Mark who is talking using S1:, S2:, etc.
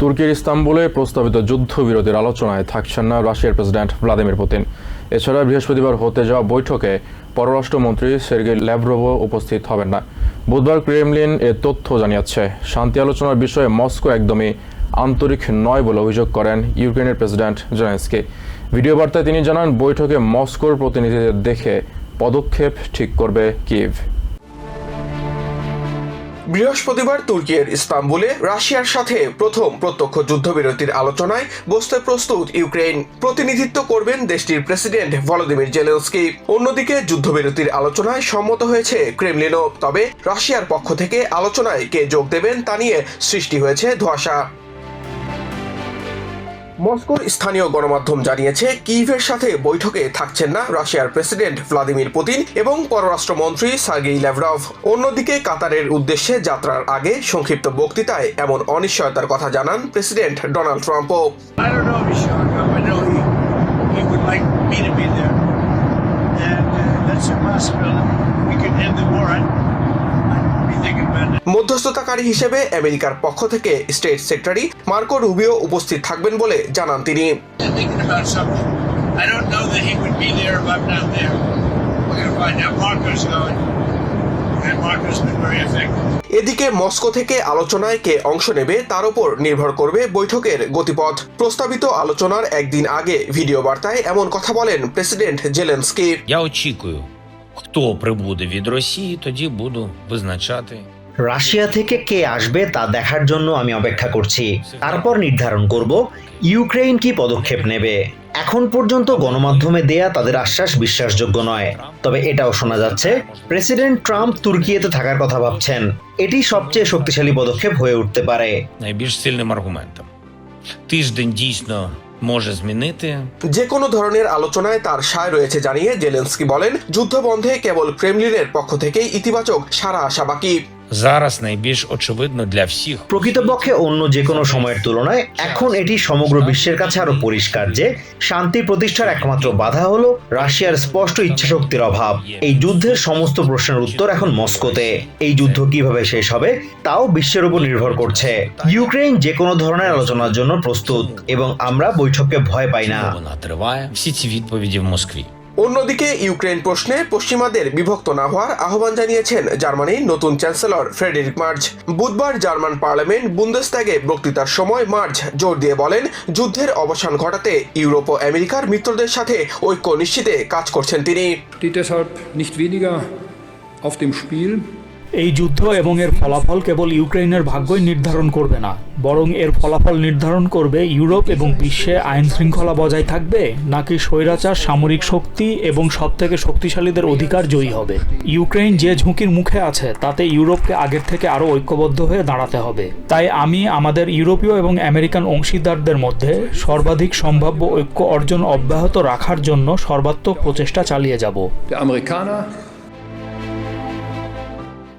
S1: তুর্কির ইস্তাম্বুলে প্রস্তাবিত যুদ্ধবিরতির আলোচনায় থাকছেন না রাশিয়ার প্রেসিডেন্ট ভ্লাদিমির পুতিন। এছাড়া বৃহস্পতিবার হতে যাওয়া বৈঠকে পররাষ্ট্রমন্ত্রী সের্গেই ল্যাভরোভও উপস্থিত হবেন না। বুধবার ক্রেমলিন এ তথ্য জানিয়েছে। শান্তি আলোচনার বিষয়ে মস্কো একদমই আন্তরিক নয় বলে অভিযোগ করেন ইউক্রেনের প্রেসিডেন্ট জেলেন্সকি। ভিডিও বার্তায় তিনি জানান, বৈঠকে মস্কোর প্রতিনিধিদের দেখে পদক্ষেপ ঠিক করবে কিভ
S2: বৃহস্পতিবার তুর্কির ইস্তাম্বুলে রাশিয়ার সাথে প্রথম প্রত্যক্ষ যুদ্ধবিরতির আলোচনায় বসতে প্রস্তুত ইউক্রেন প্রতিনিধিত্ব করবেন দেশটির প্রেসিডেন্ট ভলোদিমির জেলেন্সকি। অন্যদিকে যুদ্ধবিরতির আলোচনায় সম্মত হয়েছে ক্রেমলিনও। তবে রাশিয়ার পক্ষ থেকে আলোচনায় কে যোগ দেবেন তা নিয়ে সৃষ্টি হয়েছে ধোঁয়াশা। মস্কোর স্থানীয় গণমাধ্যম জানিয়েছে কিভের সাথে বৈঠকে থাকছেন না রাশিয়ার প্রেসিডেন্ট ভ্লাদিমির পুতিন এবং পররাষ্ট্রমন্ত্রী সার্গেই ল্যাভরভ অন্যদিকে কাতারের উদ্দেশ্যে যাত্রার আগে সংক্ষিপ্ত বক্তৃতায় এমন অনিশ্চয়তার কথা জানান প্রেসিডেন্ট ডোনাল্ড ট্রাম্পও
S3: like me to be there. And uh, that's a possibility.
S2: মধ্যস্থতাকারী হিসেবে আমেরিকার পক্ষ থেকে স্টেট সেক্রেটারি মার্কো রুবিও উপস্থিত থাকবেন bole জানান তিনি
S3: And thinking about something. I don't know that he would be there if I'm not there. We're going to find out. Marco's going. And Marco's been very effective.
S2: এদিকে Moscow থেকে আলোচনায় কে অংশ নেবে তার উপর নির্ভর করবে বৈঠকের গতিপথ প্রস্তাবিত আলোচনার একদিন আগে ভিডিও বার্তায় এমন কথা বলেন প্রেসিডেন্ট জেলেন্সকি
S4: Я очікую, хто прибуде від Росії, тоді буду визначати.
S5: রাশিয়া থেকে কে আসবে তা দেখার জন্য আমি অপেক্ষা করছি। তারপর নির্ধারণ করব ইউক্রেন কি পদক্ষেপ নেবে। এখন পর্যন্ত গণমাধ্যমে দেয়া তাদের আশ্বাস বিশ্বাসযোগ্য নয়। তবে এটাও শোনা যাচ্ছে প্রেসিডেন্ট ট্রাম্প তুর্কিয়েতে থাকার কথা ভাবছেন। এটি সবচেয়ে শক্তিশালী পদক্ষেপ হয়ে উঠতে পারে।
S2: যে কোনো ধরনের আলোচনায় তার সায় রয়েছে জানিয়ে জেলেন্সকি বলেন যুদ্ধ বন্ধে কেবল ক্রেমলিনের পক্ষ থেকেই ইতিবাচক সারা আশা বাকি।
S4: зараз найбільш очевидно для всіх.
S5: প্রকৃতপক্ষে অন্য যে কোনো সময়ের তুলনায় এখন এটি সমগ্র বিশ্বের কাছে আরো পরিষ্কার যে শান্তি প্রতিষ্ঠার একমাত্র বাধা হলো রাশিয়ার স্পষ্ট ইচ্ছাশক্তির অভাব এই যুদ্ধের সমস্ত প্রশ্নের উত্তর এখন মস্কোতে এই যুদ্ধ কিভাবে শেষ হবে তাও বিশ্বের উপর নির্ভর করছে ইউক্রেন যে কোনো ধরনের আলোচনার জন্য প্রস্তুত এবং আমরা বৈঠককে ভয় পাই না
S2: অন্যদিকে ইউক্রেন প্রশ্নে পশ্চিমাদের বিভক্ত না হওয়ার আহ্বান জানিয়েছেন জার্মানির নতুন চ্যান্সেলর ফ্রেডেরিক মার্জ। বুধবার জার্মান পার্লামেন্ট বুন্দেস্ত্যাগে বক্তৃতার সময় মার্জ জোর দিয়ে বলেন, যুদ্ধের অবসান ঘটাতে ইউরোপ ও আমেরিকার মিত্রদের সাথে ঐক্য নিশ্চিতে কাজ করছেন তিনি।
S6: এই যুদ্ধ এবং এর ফলাফল কেবল ইউক্রেনের ভাগ্যই নির্ধারণ করবে না, বরং এর ফলাফল নির্ধারণ করবে ইউরোপ এবং বিশ্বে আইন শৃঙ্খলা বজায় থাকবে, নাকি স্বৈরাচার, সামরিক শক্তি এবং সবথেকে শক্তিশালীদের অধিকার জয়ী হবে। ইউক্রেন যে ঝুঁকির মুখে আছে, তাতে ইউরোপকে আগের থেকে আরও ঐক্যবদ্ধ হয়ে দাঁড়াতে হবে। তাই আমি আমাদের ইউরোপীয় এবং আমেরিকান অংশীদারদের মধ্যে সর্বাধিক সম্ভাব্য ঐক্য অর্জন অব্যাহত রাখার জন্য সর্বাত্মক প্রচেষ্টা চালিয়ে যাব।